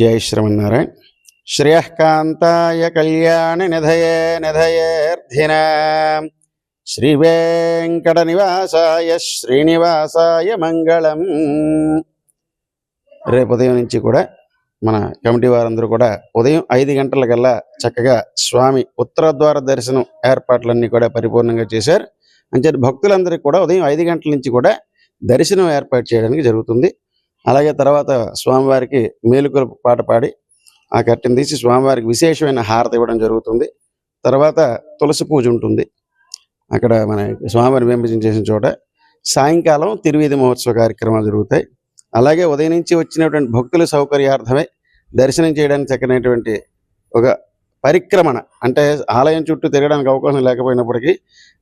జై శ్రీమన్నారాయణ. శ్రేయకాంతాయ కళ్యాణి నిధయే నిధయేర్ధిన. శ్రీ వెంకట నివాసాయ శ్రీనివాసాయ మంగళం. రేపు ఉదయం నుంచి కూడా మన కమిటీ వారందరూ కూడా ఉదయం ఐదు గంటలకల్లా చక్కగా స్వామి ఉత్తర ద్వార దర్శనం ఏర్పాట్లన్నీ కూడా పరిపూర్ణంగా చేశారు. అంచేది భక్తులందరికీ కూడా ఉదయం ఐదు గంటల నుంచి కూడా దర్శనం ఏర్పాటు చేయడానికి జరుగుతుంది. అలాగే తర్వాత స్వామివారికి మేలుకొలుపు పాట పాడి ఆ కట్టెను తీసి స్వామివారికి విశేషమైన హారతి ఇవ్వడం జరుగుతుంది. తర్వాత తులసి పూజ ఉంటుంది. అక్కడ మన స్వామివారిని విభజన చేసిన చోట సాయంకాలం తిరువేది మహోత్సవ కార్యక్రమాలు జరుగుతాయి. అలాగే ఉదయం నుంచి వచ్చినటువంటి భక్తుల సౌకర్యార్థమై దర్శనం చేయడానికి చక్కనటువంటి ఒక పరిక్రమణ అంటే ఆలయం చుట్టూ తిరగడానికి అవకాశం లేకపోయినప్పటికీ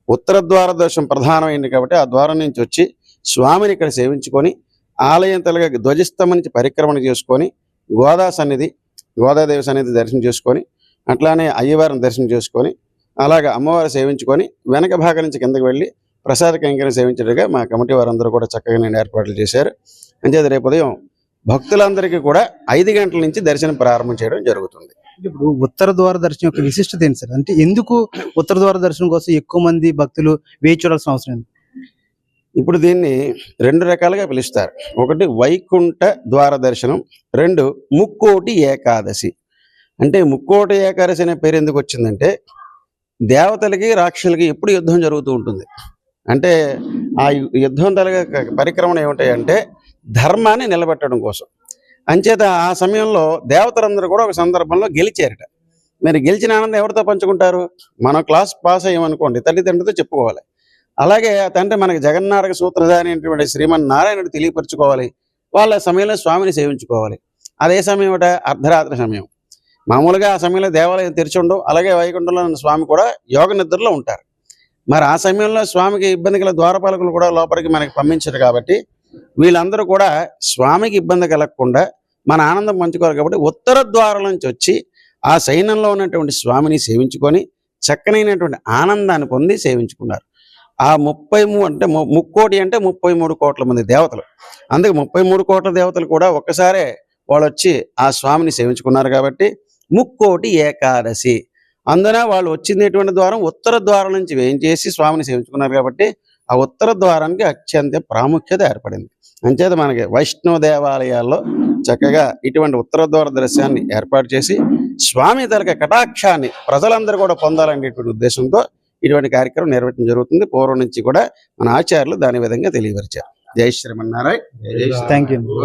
ఉత్తర ద్వార దర్శనం ప్రధానమైంది కాబట్టి ఆ ద్వారం నుంచి వచ్చి స్వామిని ఇక్కడ సేవించుకొని ఆలయం తలగా ధ్వజస్తంభం నుంచి పరిక్రమణ చేసుకొని గోదా సన్నిధి గోదాదేవి సన్నిధి దర్శనం చేసుకొని అట్లానే అయ్యవారిని దర్శనం చేసుకొని అలాగే అమ్మవారి సేవించుకొని వెనక భాగం నుంచి కిందకి వెళ్ళి ప్రసాద కైంకర్యం సేవించడుగా మా కమిటీ వారందరూ కూడా చక్కగా నేను ఏర్పాట్లు చేశారు. అంచేది రేపు ఉదయం భక్తులందరికీ కూడా ఐదు గంటల నుంచి దర్శనం ప్రారంభం చేయడం జరుగుతుంది. ఇప్పుడు ఉత్తర ద్వార దర్శనం యొక్క విశిష్టత ఏంటి సార్? అంటే ఎందుకు ఉత్తర ద్వార దర్శనం కోసం ఎక్కువ మంది భక్తులు వేచి చూడాల్సిన అవసరం ఇప్పుడు దీన్ని రెండు రకాలుగా పిలుస్తారు. ఒకటి వైకుంఠ ద్వార దర్శనం రెండు ముక్కోటి ఏకాదశి. అంటే ముక్కోటి ఏకాదశి అనే పేరు ఎందుకు వచ్చిందంటే దేవతలకి రాక్షసులకి ఎప్పుడు యుద్ధం జరుగుతూ ఉంటుంది. అంటే ఆ యుద్ధం తలగ పరిక్రమణ ఏమిటాయంటే ధర్మాన్ని నిలబెట్టడం కోసం. అంచేత ఆ సమయంలో దేవతలందరూ కూడా ఒక సందర్భంలో గెలిచారట. మరి గెలిచిన ఆనందం ఎవరితో పంచుకుంటారు? మనం క్లాస్ పాస్ అయ్యామనుకోండి తల్లిదండ్రులతో చెప్పుకోవాలి. అలాగే తండ్రి మనకి జగన్నారక సూత్రధారి అయినటువంటి శ్రీమన్ నారాయణుడు తెలియపరచుకోవాలి. వాళ్ళ సమయంలో స్వామిని సేవించుకోవాలి. అదే సమయం ఏమిట? అర్ధరాత్రి సమయం. మామూలుగా ఆ సమయంలో దేవాలయం తెరిచి ఉండవు. అలాగే వైకుంఠంలో స్వామి కూడా యోగ నిద్రలో ఉంటారు. మరి ఆ సమయంలో స్వామికి ఇబ్బంది గల ద్వారపాలకులు కూడా లోపలికి మనకి పంపించారు కాబట్టి వీళ్ళందరూ కూడా స్వామికి ఇబ్బంది కలగకుండా మన ఆనందం పంచుకోవాలి కాబట్టి ఉత్తర ద్వారం నుంచి వచ్చి ఆ సైన్యంలో ఉన్నటువంటి స్వామిని సేవించుకొని చక్కనైనటువంటి ఆనందాన్ని పొంది సేవించుకున్నారు. ఆ ముప్పై మూడు అంటే ముక్కోటి అంటే ముప్పై మూడు కోట్ల మంది దేవతలు. అందుకే ముప్పై మూడు కోట్ల దేవతలు కూడా ఒక్కసారే వాళ్ళు వచ్చి ఆ స్వామిని సేవించుకున్నారు కాబట్టి ముక్కోటి ఏకాదశి. అందున వాళ్ళు వచ్చినటువంటి ద్వారం? ఉత్తర ద్వారం నుంచి వేయించేసి స్వామిని సేవించుకున్నారు కాబట్టి ఆ ఉత్తర ద్వారానికి అత్యంత ప్రాముఖ్యత ఏర్పడింది. అంచేత మనకి వైష్ణవ దేవాలయాల్లో చక్కగా ఇటువంటి ఉత్తర ద్వార దృశ్యాన్ని ఏర్పాటు చేసి స్వామి తరగ కటాక్షాన్ని ప్రజలందరూ కూడా పొందాలనేటువంటి ఉద్దేశంతో ఇటువంటి కార్యక్రమం నిర్వహించడం జరుగుతుంది. పూర్వం నుంచి కూడా మన ఆచార్యులు దాని విధంగా తెలియపరిచారు. జై శ్రీమన్నారాయణ. Thank you